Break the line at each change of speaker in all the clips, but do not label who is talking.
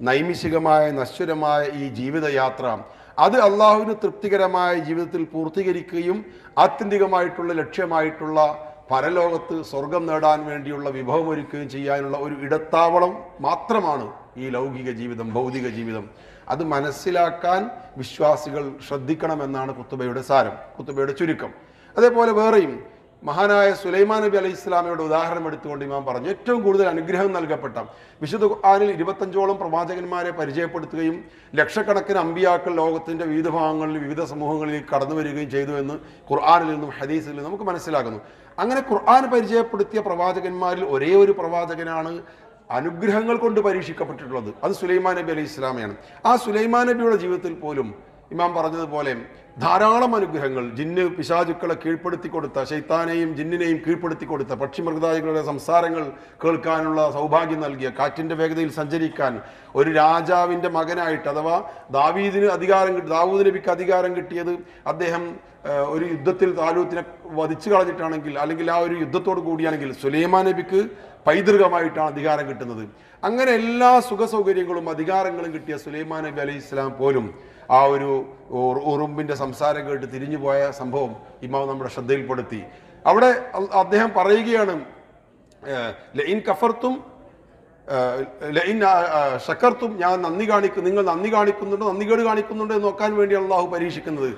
നൈമിഷികമായ നശ്വരമായ ഈ ജീവിതയാത്ര അത് അള്ളാഹുവിന് തൃപ്തികരമായ ജീവിതത്തിൽ പൂർത്തീകരിക്കുകയും ആത്യന്തികമായിട്ടുള്ള ലക്ഷ്യമായിട്ടുള്ള പരലോകത്ത് സ്വർഗം നേടാൻ വേണ്ടിയുള്ള വിഭവം വിഭവമൊരുക്കുകയും ചെയ്യാനുള്ള ഒരു ഇടത്താവളം മാത്രമാണ് ഈ ലൗകിക ജീവിതം ഭൗതിക ജീവിതം. അത് മനസ്സിലാക്കാൻ വിശ്വാസികൾ ശ്രദ്ധിക്കണമെന്നാണ് കുത്തുബയുടെ സാരം കുത്തുബയുടെ ചുരുക്കം. അതേപോലെ വേറെയും മഹാനായ സുലൈമാൻ നബി അലൈഹി ഇസ്ലാമയുടെ ഉദാഹരണം എടുത്തുകൊണ്ട് ഇമാം പറഞ്ഞു ഏറ്റവും കൂടുതൽ അനുഗ്രഹം നൽകപ്പെട്ട വിശുദ്ധ ഖുർആനിൽ ഇരുപത്തഞ്ചോളം പ്രവാചകന്മാരെ പരിചയപ്പെടുത്തുകയും ലക്ഷക്കണക്കിന് അമ്പിയാക്കൾ ലോകത്തിന്റെ വിവിധ ഭാഗങ്ങളിൽ വിവിധ സമൂഹങ്ങളിൽ കടന്നു വരികയും ചെയ്തു എന്ന് ഖുർആാനിൽ നിന്നും ഹദീസിൽ നിന്നും നമുക്ക് മനസ്സിലാകുന്നു. അങ്ങനെ ഖുർആൻ പരിചയപ്പെടുത്തിയ പ്രവാചകന്മാരിൽ ഒരേ ഒരു പ്രവാചകനാണ് അനുഗ്രഹങ്ങൾ കൊണ്ട് പരീക്ഷിക്കപ്പെട്ടിട്ടുള്ളത്. അത് സുലൈമാൻ നബി അലൈഹി ഇസ്ലാമയാണ് ആ സുലൈമാൻ നബിയുടെ ജീവിതത്തിൽ പോലും ഇമാം പറഞ്ഞതുപോലെ ധാരാളം അനുഗ്രഹങ്ങൾ. ജിന്ന് പിശാചുക്കളെ കീഴ്പ്പെടുത്തി കൊടുത്ത ശൈത്താനെയും ജിന്നിനെയും കീഴ്പ്പെടുത്തി കൊടുത്ത പക്ഷിമൃഗാദികളുടെ സംസാരങ്ങൾ കേൾക്കാനുള്ള സൗഭാഗ്യം നൽകിയ കാറ്റിന്റെ വേഗതയിൽ സഞ്ചരിക്കാൻ ഒരു രാജാവിന്റെ മകനായിട്ട് അഥവാ ദാവീദിന് അധികാരം കിട്ടി ദാവൂദ് നബിക്ക് അധികാരം കിട്ടിയത് അദ്ദേഹം ഒരു യുദ്ധത്തിൽ താലൂത്തിനെ വധിച്ചു കളഞ്ഞിട്ടാണെങ്കിൽ അല്ലെങ്കിൽ ആ ഒരു യുദ്ധത്തോട് കൂടിയാണെങ്കിൽ സുലൈമാൻ നബിക്ക് പൈതൃകമായിട്ടാണ് അധികാരം കിട്ടുന്നത്. അങ്ങനെ എല്ലാ സുഖ സൗകര്യങ്ങളും അധികാരങ്ങളും കിട്ടിയ സുലൈമാൻ നബി അലൈഹി ഇസ്ലാം പോലും ആ ഒരു ഉറ- ഉറുമ്പിന്റെ സംസാരം കേട്ട് തിരിഞ്ഞു പോയ സംഭവം ഇമാവ് നമ്മുടെ ശ്രദ്ധയിൽപ്പെടുത്തി. അവിടെ അദ്ദേഹം പറയുകയാണ് ലൈൻ കഫർത്തും ലൈൻ ശക്കർത്തും ഞാൻ നന്ദി കാണിക്കും നിങ്ങൾ നന്ദി കാണിക്കുന്നുണ്ടോ നന്ദി കേട് കാണിക്കുന്നുണ്ടോ എന്ന് നോക്കാൻ വേണ്ടി അള്ളാഹു പരീക്ഷിക്കുന്നത്.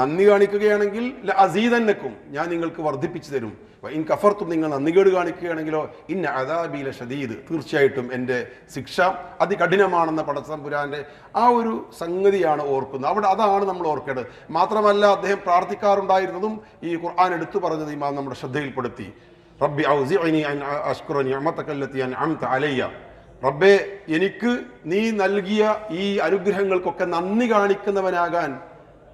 നന്ദി കാണിക്കുകയാണെങ്കിൽ അസീതന്നക്കും ഞാൻ നിങ്ങൾക്ക് വർദ്ധിപ്പിച്ചു തരും. ഇൻ കഫർത്തും നിങ്ങൾ നന്ദികേട് കാണിക്കുകയാണെങ്കിലോ ഇൻ അദാബീല ഷദീദ് തീർച്ചയായിട്ടും എന്റെ ശിക്ഷ അതികഠിനമാണെന്ന പടച്ചമ്പുരാന്റെ ആ ഒരു സംഗതിയാണ് ഓർക്കുന്നത്. അവിടെ അതാണ് നമ്മൾ ഓർക്കേണ്ടത്. മാത്രമല്ല അദ്ദേഹം പ്രാർത്ഥിക്കാറുണ്ടായിരുന്നതും ഈ ഖുർആൻ എടുത്തു പറഞ്ഞത് ഇമാം നമ്മുടെ ശ്രദ്ധയിൽപ്പെടുത്തി. റബ്ബി ഔസിഅനി അൻ അഷ്കുറ നിഅമതക അല്ലതി അൻഅംത അലയ്യ. റബ്ബേ എനിക്ക് നീ നൽകിയ ഈ അനുഗ്രഹങ്ങൾക്കൊക്കെ നന്ദി കാണിക്കുന്നവനാകാൻ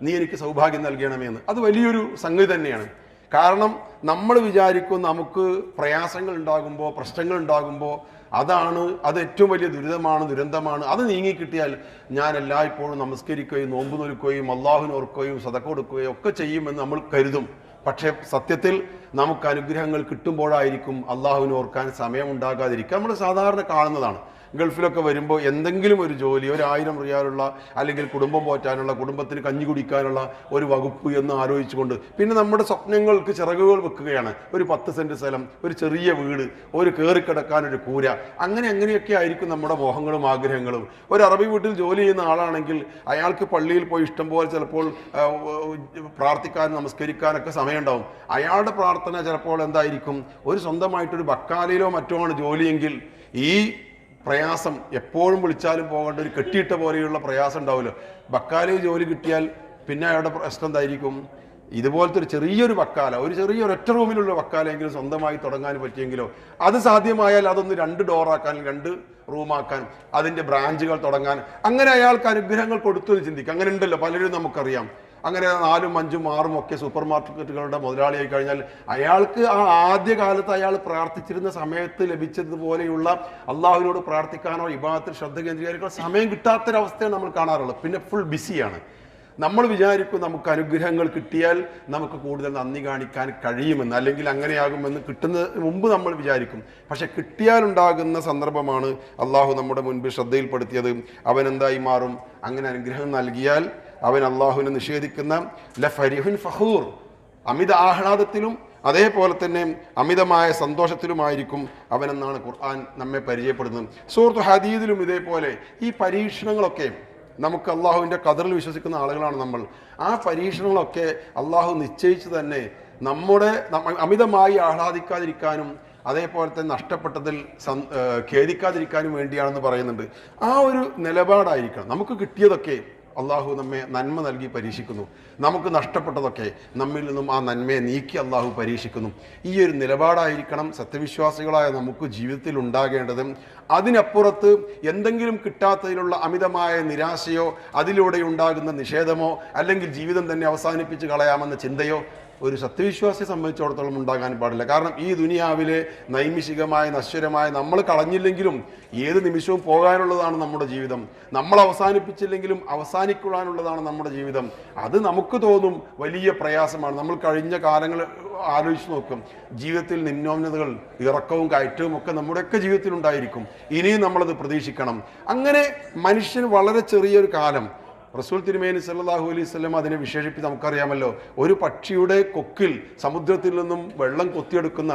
നീ എനിക്ക് സൗഭാഗ്യം നൽകണമെന്ന് അത് വലിയൊരു സംഗതി തന്നെയാണ്. കാരണം നമ്മൾ വിചാരിക്കും നമുക്ക് പ്രയാസങ്ങൾ ഉണ്ടാകുമ്പോൾ പ്രശ്നങ്ങൾ ഉണ്ടാകുമ്പോൾ അതാണ് അത് ഏറ്റവും വലിയ ദുരിതമാണ് ദുരന്തമാണ്. അത് നീങ്ങിക്കിട്ടിയാൽ ഞാൻ എല്ലായ്പ്പോഴും നമസ്കരിക്കുകയും നോമ്പ് നോൽക്കുകയും അള്ളാഹുവിന് ഓർക്കുകയും സതക്ക കൊടുക്കുകയും ഒക്കെ ചെയ്യുമെന്ന് നമ്മൾ കരുതും. പക്ഷേ സത്യത്തിൽ നമുക്ക് അനുഗ്രഹങ്ങൾ കിട്ടുമ്പോഴായിരിക്കും അള്ളാഹുവിനെ ഓർക്കാൻ സമയമുണ്ടാകാതിരിക്കുക നമ്മൾ സാധാരണ കാണുന്നതാണ്. ഗൾഫിലൊക്കെ വരുമ്പോൾ എന്തെങ്കിലും ഒരു ജോലി ഒരു ആയിരം റിയാലുള്ള അല്ലെങ്കിൽ കുടുംബം പോറ്റാനുള്ള കുടുംബത്തിന് കഞ്ഞി കുടിക്കാനുള്ള ഒരു വകുപ്പ് എന്ന് ആലോചിച്ചുകൊണ്ട് പിന്നെ നമ്മുടെ സ്വപ്നങ്ങൾക്ക് ചിറകുകൾ വെക്കുകയാണ്. ഒരു പത്ത് സെന്റ് സ്ഥലം ഒരു ചെറിയ വീട് ഒരു കയറിക്കിടക്കാൻ ഒരു കൂര. അങ്ങനെ അങ്ങനെയൊക്കെ ആയിരിക്കും നമ്മുടെ മോഹങ്ങളും ആഗ്രഹങ്ങളും. ഒരു അറബി വീട്ടിൽ ജോലി ചെയ്യുന്ന ആളാണെങ്കിൽ അയാൾക്ക് പള്ളിയിൽ പോയി ഇഷ്ടംപോലെ ചിലപ്പോൾ പ്രാർത്ഥിക്കാൻ നമസ്കരിക്കാനൊക്കെ സമയമുണ്ടാവും. അയാളുടെ പ്രാർത്ഥന ചിലപ്പോൾ എന്തായിരിക്കും? ഒരു സ്വന്തമായിട്ടൊരു ബക്കാലയിലോ മറ്റോ ആണ് ജോലിയെങ്കിൽ ഈ പ്രയാസം എപ്പോഴും വിളിച്ചാലും പോകേണ്ട ഒരു കെട്ടിയിട്ട പോലെയുള്ള പ്രയാസം ഉണ്ടാവുമല്ലോ ബക്കാലയിൽ ജോലി കിട്ടിയാൽ പിന്നെ അയാളുടെ പ്രശ്നം എന്തായിരിക്കും? ഇതുപോലത്തെ ഒരു ചെറിയൊരു വക്കാല ഒരു ചെറിയ ഒരൊറ്റ റൂമിലുള്ള വക്കാലെങ്കിലും സ്വന്തമായി തുടങ്ങാൻ പറ്റിയെങ്കിലോ അത് സാധ്യമായാൽ അതൊന്ന് രണ്ട് ഡോറാക്കാൻ രണ്ട് റൂമാക്കാൻ അതിന്റെ ബ്രാഞ്ചുകൾ തുടങ്ങാൻ. അങ്ങനെ അയാൾക്ക് അനുഗ്രഹങ്ങൾ കൊടുത്തു എന്ന് ചിന്തിക്കും. അങ്ങനെ ഉണ്ടല്ലോ പലരും നമുക്കറിയാം. അങ്ങനെ നാലും അഞ്ചും ആറും ഒക്കെ സൂപ്പർ മാർക്കറ്റുകളുടെ മുതലാളിയായി കഴിഞ്ഞാൽ അയാൾക്ക് ആ ആദ്യ കാലത്ത് അയാൾ പ്രാർത്ഥിച്ചിരുന്ന സമയത്ത് ലഭിച്ചതുപോലെയുള്ള അള്ളാഹുവിനോട് പ്രാർത്ഥിക്കാനോ വിഭാഗത്തിൽ ശ്രദ്ധ കേന്ദ്രീകരിക്കാനോ സമയം കിട്ടാത്തൊരവസ്ഥയാണ് നമ്മൾ കാണാറുള്ളത്. പിന്നെ ഫുൾ ബിസിയാണ് നമ്മൾ വിചാരിക്കും നമുക്ക് അനുഗ്രഹങ്ങൾ കിട്ടിയാൽ നമുക്ക് കൂടുതൽ നന്ദി കാണിക്കാൻ കഴിയുമെന്ന് അല്ലെങ്കിൽ അങ്ങനെയാകുമെന്ന് കിട്ടുന്ന മുമ്പ് നമ്മൾ വിചാരിക്കും. പക്ഷെ കിട്ടിയാലുണ്ടാകുന്ന സന്ദർഭമാണ് അള്ളാഹു നമ്മുടെ മുൻപിൽ ശ്രദ്ധയിൽപ്പെടുത്തിയത്. അവൻ എന്തായി മാറും? അങ്ങനെ അനുഗ്രഹം നൽകിയാൽ അവൻ അള്ളാഹുവിനെ നിഷേധിക്കുന്ന ലഫരിഹുൻ ഫഹൂർ അമിത ആഹ്ലാദത്തിലും അതേപോലെ തന്നെ അമിതമായ സന്തോഷത്തിലുമായിരിക്കും അവനെന്നാണ് ഖുർആൻ നമ്മെ പരിചയപ്പെടുന്നത്. സുഹൃത്ത് ഹദീദിലും ഇതേപോലെ ഈ പരീക്ഷണങ്ങളൊക്കെ നമുക്ക് അള്ളാഹുവിന്റെ കതറിൽ വിശ്വസിക്കുന്ന ആളുകളാണ് നമ്മൾ. ആ പരീക്ഷണങ്ങളൊക്കെ അള്ളാഹു നിശ്ചയിച്ച് തന്നെ നമ്മുടെ അമിതമായി ആഹ്ലാദിക്കാതിരിക്കാനും അതേപോലെ തന്നെ നഷ്ടപ്പെട്ടതിൽ ഖേദിക്കാതിരിക്കാനും വേണ്ടിയാണെന്ന് പറയുന്നുണ്ട്. ആ ഒരു നിലപാടായിരിക്കണം. നമുക്ക് കിട്ടിയതൊക്കെ അള്ളാഹു നമ്മെ നന്മ നൽകി പരീക്ഷിക്കുന്നു. നമുക്ക് നഷ്ടപ്പെട്ടതൊക്കെ നമ്മിൽ നിന്നും ആ നന്മയെ നീക്കി അള്ളാഹു പരീക്ഷിക്കുന്നു. ഈ ഒരു നിലപാടായിരിക്കണം സത്യവിശ്വാസികളായ നമുക്ക് ജീവിതത്തിൽ ഉണ്ടാകേണ്ടത്. അതിനപ്പുറത്ത് എന്തെങ്കിലും കിട്ടാത്തതിലുള്ള അമിതമായ നിരാശയോ അതിലൂടെ ഉണ്ടാകുന്ന നിഷേധമോ അല്ലെങ്കിൽ ജീവിതം തന്നെ അവസാനിപ്പിച്ച് കളയാമെന്ന ചിന്തയോ ഒരു സത്യവിശ്വാസിയെ സംബന്ധിച്ചിടത്തോളം ഉണ്ടാകാൻ പാടില്ല. കാരണം ഈ ദുനിയാവിലെ നൈമിഷികമായ നശ്വരമായ നമ്മൾ കളഞ്ഞില്ലെങ്കിലും ഏത് നിമിഷവും പോകാനുള്ളതാണ് നമ്മുടെ ജീവിതം. നമ്മൾ അവസാനിപ്പിച്ചില്ലെങ്കിലും അവസാനിക്കുവാനുള്ളതാണ് നമ്മുടെ ജീവിതം. അത് നമുക്ക് തോന്നും വലിയ പ്രയാസമാണ്. നമ്മൾ കഴിഞ്ഞ കാലങ്ങൾ ആലോചിച്ച് നോക്കും. ജീവിതത്തിൽ നിമ്നോന്നതകൾ ഇറക്കവും കയറ്റവും ഒക്കെ നമ്മുടെയൊക്കെ ജീവിതത്തിൽ ഉണ്ടായിരിക്കും ഇനിയും നമ്മളത് പ്രതീക്ഷിക്കണം. അങ്ങനെ മനുഷ്യൻ വളരെ ചെറിയൊരു കാലം. റസൂൽ തിരുമേനി സല്ലാഹു അലൈഹി സ്വലം അതിനെ വിശേഷിപ്പിച്ച് നമുക്കറിയാമല്ലോ. ഒരു പക്ഷിയുടെ കൊക്കിൽ സമുദ്രത്തിൽ നിന്നും വെള്ളം കൊത്തിയെടുക്കുന്ന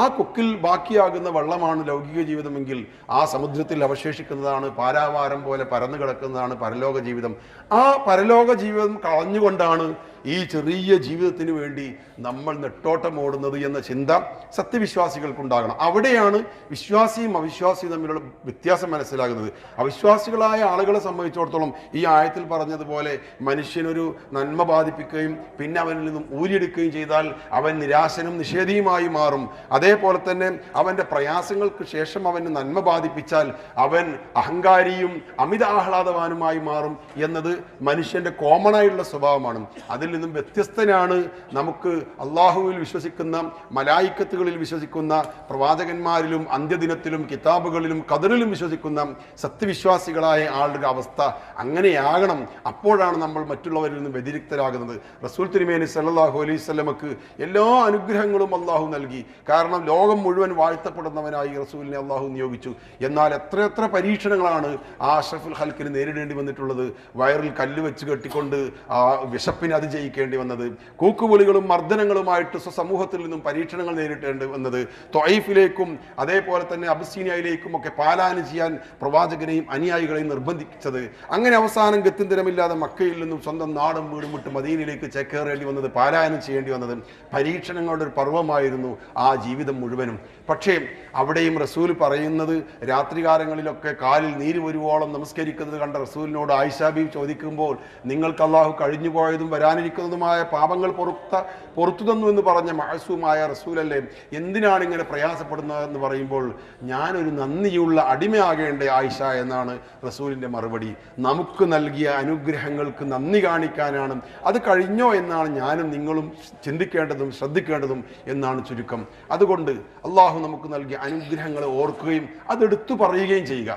ആ കൊക്കിൽ ബാക്കിയാകുന്ന വെള്ളമാണ് ലൗകിക ജീവിതമെങ്കിൽ ആ സമുദ്രത്തിൽ അവശേഷിക്കുന്നതാണ് പാരാവാരം പോലെ പരന്നു കിടക്കുന്നതാണ് പരലോക ജീവിതം. ആ പരലോക ജീവിതം കളഞ്ഞുകൊണ്ടാണ് ഈ ചെറിയ ജീവിതത്തിന് വേണ്ടി നമ്മൾ നെട്ടോട്ടം ഓടുന്നത് എന്ന ചിന്ത സത്യവിശ്വാസികൾക്കുണ്ടാകണം. അവിടെയാണ് വിശ്വാസിയും അവിശ്വാസിയും തമ്മിലുള്ള വ്യത്യാസം മനസ്സിലാകുന്നത്. അവിശ്വാസികളായ ആളുകളെ സംബന്ധിച്ചിടത്തോളം ഈ ആയത്തിൽ പറഞ്ഞതുപോലെ മനുഷ്യനൊരു നന്മ ബാധിപ്പിക്കുകയും പിന്നെ അവനിൽ നിന്നും ഊരിയെടുക്കുകയും ചെയ്താൽ അവൻ നിരാശനും നിഷേധിയുമായി മാറും. അതേപോലെ തന്നെ അവന്റെ പ്രയാസങ്ങൾക്ക് ശേഷം അവന് നന്മ ബാധിപ്പിച്ചാൽ അവൻ അഹങ്കാരിയും അമിത ആഹ്ലാദവാനുമായി മാറും എന്നത് മനുഷ്യന്റെ കോമൺ ആയിട്ടുള്ള സ്വഭാവമാണ്. അതിൽ നിന്നും വ്യത്യസ്തനാണ് നമുക്ക് അള്ളാഹുവിൽ വിശ്വസിക്കുന്ന മലായിക്കത്തുകളിൽ വിശ്വസിക്കുന്ന പ്രവാചകന്മാരിലും അന്ത്യദിനത്തിലും കിതാബുകളിലും കതിറിലും വിശ്വസിക്കുന്ന സത്യവിശ്വാസികളായ ആളുടെ അവസ്ഥ അങ്ങനെയാകണം. അപ്പോഴാണ് നമ്മൾ മറ്റുള്ളവരിൽ നിന്ന് വ്യതിരിക്തരാകുന്നത്. റസൂൽ തിരുമേനി സല്ലാഹു അലൈഹി സ്വലമക്ക് എല്ലാ അനുഗ്രഹങ്ങളും അള്ളാഹു നൽകി. കാരണം ലോകം മുഴുവൻ വാഴ്ത്തപ്പെടുന്നവനായി റസൂലിനെ അള്ളാഹു നിയോഗിച്ചു. എന്നാൽ എത്രയെത്ര പരീക്ഷണങ്ങളാണ് ആ അഷ്റഫുൽ ഹൽക്കിന് നേരിടേണ്ടി വന്നിട്ടുള്ളത്. വയറിൽ കല്ല് വെച്ച് കെട്ടിക്കൊണ്ട് ആ വിശപ്പിനെ അതിജയിക്കേണ്ടി വന്നത്. കൂക്കുവിളികളും മർദ്ദനങ്ങളുമായിട്ട് സ്വസമൂഹത്തിൽ നിന്നും പരീക്ഷണങ്ങൾ നേരിട്ടേണ്ടി വന്നത്. തൊയ്ഫിലേക്കും അതേപോലെ തന്നെ അബസീനിയയിലേക്കും ഒക്കെ പാലായനം ചെയ്യാൻ പ്രവാചകനെയും അനുയായികളെയും നിർബന്ധിച്ചത്. അങ്ങനെ അവസാനം ഗത്യന്തരമില്ലാതെ മക്കയിൽ നിന്നും സ്വന്തം നാടും വീടും വിട്ട് മദീനയിലേക്ക് ചേക്കേറേണ്ടി വന്നത് പാലായനം ചെയ്യേണ്ടി വന്നത് പരീക്ഷണങ്ങളുടെ ഒരു പർവമായിരുന്നു ആ ജീവിതം മുഴുവനും. പക്ഷേ അവിടെയും റസൂൽ പറയുന്നത് രാത്രികാലങ്ങളിലൊക്കെ കാലിൽ നീര് വരുവോളം നമസ്കരിക്കുന്നത് കണ്ട റസൂലിനോട് ആയിഷാബി ചോദിക്കുമ്പോൾ നിങ്ങൾക്ക് അള്ളാഹു കഴിഞ്ഞു പോയതും വരാനിരിക്കുന്നതുമായ പാപങ്ങൾ പൊറുത്ത പൊറത്തു തന്നു എന്ന് പറഞ്ഞ മഹസൂമായ റസൂലല്ലേ? എന്തിനാണ് ഇങ്ങനെ പ്രയാസപ്പെടുന്നത് എന്ന് പറയുമ്പോൾ ഞാനൊരു നന്ദിയുള്ള അടിമയാകേണ്ട ആയിഷ എന്നാണ് റസൂലിന്റെ മറുപടി. നമുക്ക് നൽകിയ അനുഗ്രഹങ്ങൾക്ക് നന്ദി കാണിക്കാനാണ്. അത് കഴിഞ്ഞോ എന്നാണ് ഞാനും നിങ്ങളും ചിന്തിക്കേണ്ടതും ശ്രദ്ധിക്കേണ്ടതും എന്നാണ് ചുരുക്കം. അതുകൊണ്ട് അള്ളാഹു നമുക്ക് നൽകിയ അനുഗ്രഹങ്ങളെ ഓർക്കുകയും അതെടുത്തു പറയുകയും ചെയ്യുക.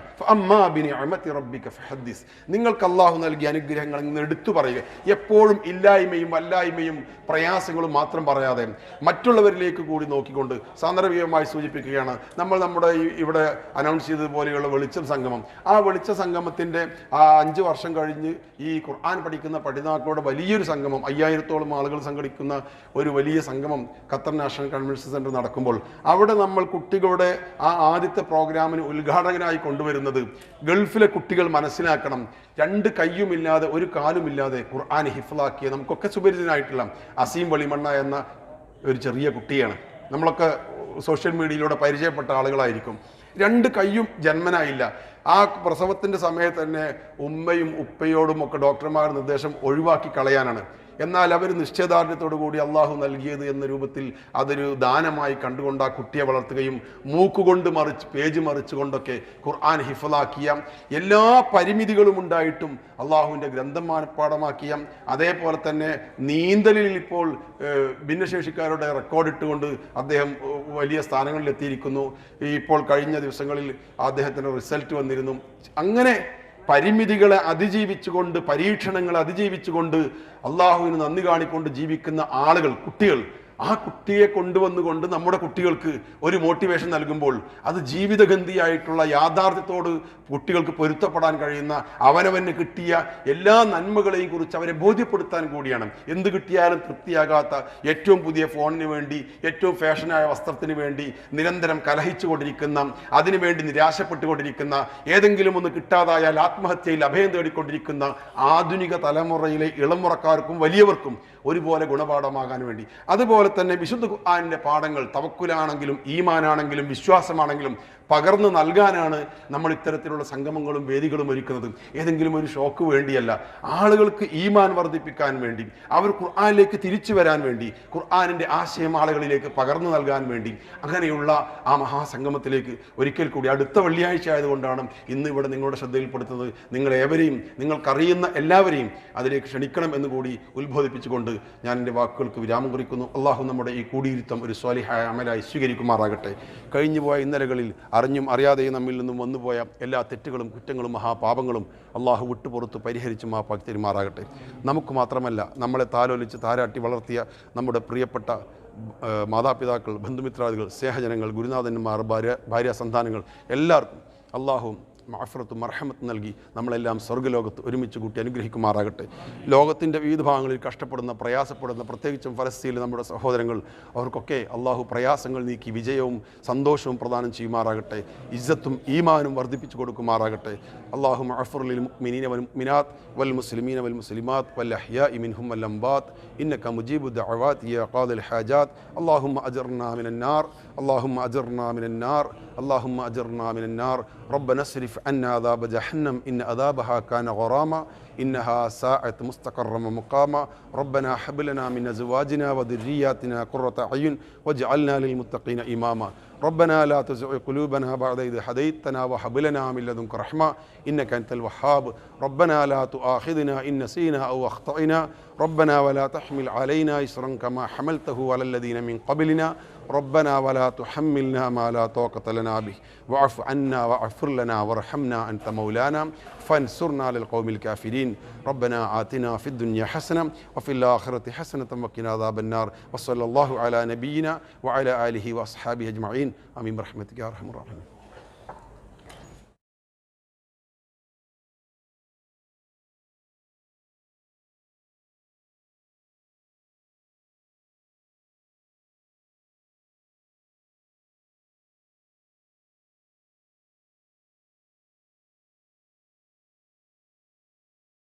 നിങ്ങൾക്ക് അള്ളാഹു നൽകിയ അനുഗ്രഹങ്ങൾ ഇന്ന് എടുത്തു പറയുക. എപ്പോഴും ഇല്ലായ്മയും വല്ലായ്മയും പ്രയാസങ്ങളും മാത്രം പറയാതെ മറ്റുള്ളവരിലേക്ക് കൂടി നോക്കിക്കൊണ്ട് സാന്ദർഭികമായി സൂചിപ്പിക്കുകയാണ്. നമ്മൾ നമ്മുടെ ഇവിടെ അനൗൺസ് ചെയ്തതുപോലെയുള്ള വെളിച്ചം സംഗമം. ആ വെളിച്ച സംഗമത്തിന്റെ ആ അഞ്ച് വർഷം കഴിഞ്ഞ് ഈ ഖുർആൻ പഠിക്കുന്ന പഠിതാക്കളുടെ വലിയൊരു സംഗമം അയ്യായിരത്തോളം ആളുകൾ സംഘടിക്കുന്ന ഒരു വലിയ സംഗമം ഖത്തർ നാഷണൽ കൺവെൻഷൻ സെന്റർ നടക്കുമ്പോൾ അവിടെ നമ്മൾ കുട്ടികളുടെ ആ ആദ്യത്തെ പ്രോഗ്രാമിന് ഉദ്ഘാടകനായി കൊണ്ടുവരുന്നത് ഗൾഫിലെ കുട്ടികൾ മനസ്സിലാക്കണം. രണ്ട് കയ്യുമില്ലാതെ ഒരു കാലുമില്ലാതെ ഖുർആൻ ഹിഫ്ലാക്കിയ നമുക്കൊക്കെ സുപരിചിതനായിട്ടുള്ള അസീം വളിമണ്ണ എന്ന ഒരു ചെറിയ കുട്ടിയാണ്. നമ്മളൊക്കെ സോഷ്യൽ മീഡിയയിലൂടെ പരിചയപ്പെട്ട ആളുകളായിരിക്കും. രണ്ട് കൈയും ജന്മനായില്ല. ആ പ്രസവത്തിന്റെ സമയത്ത് തന്നെ ഉമ്മയും ഉപ്പയോടും ഒക്കെ ഡോക്ടർമാരുടെ നിർദ്ദേശം ഒഴിവാക്കി കളയാനാണ്. എന്നാൽ അവർ നിശ്ചയദാർഢ്യത്തോടു കൂടി അള്ളാഹു നൽകിയത് എന്ന രൂപത്തിൽ അതൊരു ദാനമായി കണ്ടുകൊണ്ട് ആ കുട്ടിയെ വളർത്തുകയും മൂക്കുകൊണ്ട് മറിച്ച് പേജ് മറിച്ചുകൊണ്ടൊക്കെ ഖുർആൻ ഹിഫലാക്കിയ എല്ലാ പരിമിതികളും ഉണ്ടായിട്ടും അള്ളാഹുവിന്റെ ഗ്രന്ഥം മനഃപ്പാടമാക്കിയ അതേപോലെ തന്നെ നീന്തലിൽ ഇപ്പോൾ ഭിന്നശേഷിക്കാരുടെ റെക്കോർഡ് ഇട്ടുകൊണ്ട് അദ്ദേഹം വലിയ സ്ഥാനങ്ങളിൽ എത്തിയിരിക്കുന്നു ഇപ്പോൾ കഴിഞ്ഞ ദിവസങ്ങളിൽ അദ്ദേഹത്തിന് റിസൾട്ട് വന്നിരുന്നു. അങ്ങനെ പരിമിതികളെ അതിജീവിച്ചുകൊണ്ട് പരീക്ഷണങ്ങളെ അതിജീവിച്ചുകൊണ്ട് അള്ളാഹുവിന് നന്ദി കാണിക്കൊണ്ട് ജീവിക്കുന്ന ആളുകൾ കുട്ടികൾ ആ കുട്ടിയെ കൊണ്ടുവന്നുകൊണ്ട് നമ്മുടെ കുട്ടികൾക്ക് ഒരു മോട്ടിവേഷൻ നൽകുമ്പോൾ അത് ജീവിതഗന്ധിയായിട്ടുള്ള യാഥാർത്ഥ്യത്തോട് കുട്ടികൾക്ക് പൊരുത്തപ്പെടാൻ കഴിയുന്ന അവനവന് കിട്ടിയ എല്ലാ നന്മകളെയും കുറിച്ച് അവരെ ബോധ്യപ്പെടുത്താൻ കൂടിയാണ്. എന്ത് കിട്ടിയാലും തൃപ്തിയാകാത്ത ഏറ്റവും പുതിയ ഫോണിന് വേണ്ടി ഏറ്റവും ഫാഷനായ വസ്ത്രത്തിന് വേണ്ടി നിരന്തരം കലഹിച്ചു കൊണ്ടിരിക്കുന്ന അതിനുവേണ്ടി നിരാശപ്പെട്ടുകൊണ്ടിരിക്കുന്ന ഏതെങ്കിലും ഒന്ന് കിട്ടാതായാൽ ആത്മഹത്യയിൽ അഭയം തേടിക്കൊണ്ടിരിക്കുന്ന ആധുനിക തലമുറയിലെ ഇളമുറക്കാർക്കും വലിയവർക്കും ഒരുപോലെ ഗുണപാഠമാകാൻ വേണ്ടി. അതുപോലെ അതേപോലെ തന്നെ വിശുദ്ധ ഖുർആാനിന്റെ പാഠങ്ങൾ തവക്കുലാണെങ്കിലും ഈമാനാണെങ്കിലും വിശ്വാസമാണെങ്കിലും പകർന്നു നൽകാനാണ് നമ്മൾ ഇത്തരത്തിലുള്ള സംഗമങ്ങളും വേദികളും ഒരുക്കുന്നത്. ഏതെങ്കിലും ഒരു ഷോക്ക് വേണ്ടിയല്ല ആളുകൾക്ക് ഈമാൻ വർദ്ധിപ്പിക്കാൻ വേണ്ടി അവർ ഖുർആാനിലേക്ക് തിരിച്ചു വരാൻ വേണ്ടി ഖുർആാനിന്റെ ആശയം ആളുകളിലേക്ക് പകർന്നു നൽകാൻ വേണ്ടി അങ്ങനെയുള്ള ആ മഹാസംഗമത്തിലേക്ക് ഒരിക്കൽ കൂടി അടുത്ത വെള്ളിയാഴ്ച ആയതുകൊണ്ടാണ് ഇന്ന് ഇവിടെ നിങ്ങളുടെ ശ്രദ്ധയിൽപ്പെടുത്തുന്നത്. നിങ്ങളേവരെയും നിങ്ങൾക്കറിയുന്ന എല്ലാവരെയും അതിലേക്ക് ക്ഷണിക്കണം എന്ന് കൂടി ഉത്ബോധിപ്പിച്ചുകൊണ്ട് ഞാൻ എന്റെ വാക്കുകൾക്ക് വിരാമം കുറിക്കുന്നു. അള്ളാഹു നമ്മുടെ ഈ കൂടിയിരുത്തം ഒരു സ്വാലിഹായ അമലായി സ്വീകരിക്കുമാറാകട്ടെ. കഴിഞ്ഞുപോയ ഇന്നലകളിൽ അറിഞ്ഞും അറിയാതെയും നമ്മിൽ നിന്നും വന്നുപോയ എല്ലാ തെറ്റുകളും കുറ്റങ്ങളും മഹാപാപങ്ങളും അള്ളാഹു വിട്ടുപുറത്ത് പരിഹരിച്ച് മാപ്പാക്കി തെരുമാറാകട്ടെ. നമുക്ക് മാത്രമല്ല നമ്മളെ താലോലിച്ച് താരാട്ടി വളർത്തിയ നമ്മുടെ പ്രിയപ്പെട്ട മാതാപിതാക്കൾ ബന്ധുമിത്രാദികൾ സ്നേഹജനങ്ങൾ ഗുരുനാഥന്മാർ ഭാര്യ ഭാര്യ സന്താനങ്ങൾ എല്ലാവർക്കും അള്ളാഹു മാഫറത്തും മർഹമത്ത് നൽകി നമ്മളെല്ലാം സ്വർഗലോകത്ത് ഒരുമിച്ച് കൂട്ടി അനുഗ്രഹിക്കുമാറാകട്ടെ. ലോകത്തിന്റെ വിവിധ ഭാഗങ്ങളിൽ കഷ്ടപ്പെടുന്ന പ്രയാസപ്പെടുന്ന പ്രത്യേകിച്ചും ഫലസ്തീനിൽ നമ്മുടെ സഹോദരങ്ങൾ അവർക്കൊക്കെ അള്ളാഹു പ്രയാസങ്ങൾ നീക്കി വിജയവും സന്തോഷവും പ്രദാനം ചെയ്യുമാറാകട്ടെ. ഇജ്ജത്തും ഈമാനും വർദ്ധിപ്പിച്ചു കൊടുക്കുമാറാകട്ടെ. അള്ളാഹു മഫറുലിൽ മിനീന വൽ മിനാത്ത് വൽ മുസ്ലിമീന വൽ മുസ്ലിമാത്ത് വൽ അഹ്യ ഇമിൻഹും വൽ അംബാത്ത്. ഇന്നക്ക മുജീബു ദഅവാത്ത് യാ ഖാദിൽ ഹാജാത്ത്. അള്ളാഹുമ്മ അജർനാ മിനന്നാർ അള്ളാഹുമ്മ അജർനാ മിനന്നാർ അള്ളാഹുമ്മ അജർനാ മിനന്നാർ റബ്ബനാ സ്രിഫ് النار ربنا اصرف عنا عذاب جهنم إن عذابها كان غراما إنها ساعة مستقرا ومقاما. ربنا هب لنا من أزواجنا وذرياتنا قرة أعين واجعلنا للمتقين إماما. ربنا لا تزغ قلوبنا بعد إذ هديتنا وهب لنا من لدنك رحمة إنك أنت الوهاب. ربنا لا تؤاخذنا إن نسينا أو أخطأنا. ربنا ولا تحمل علينا إصرا كما حملته على الذين من قبلنا. ربنا ولا تحملنا ما لا طاقة لنا به. واعف عنا واغفر لنا وارحمنا أنت مولانا. فانصرنا للقوم الكافرين. ربنا آتنا في الدنيا حسنة وفي الآخرة حسنة وقنا عذاب النار. وصلى الله على نبينا وعلى آله وأصحابه أجمعين. آمين برحمتك يا أرحم الراحمين.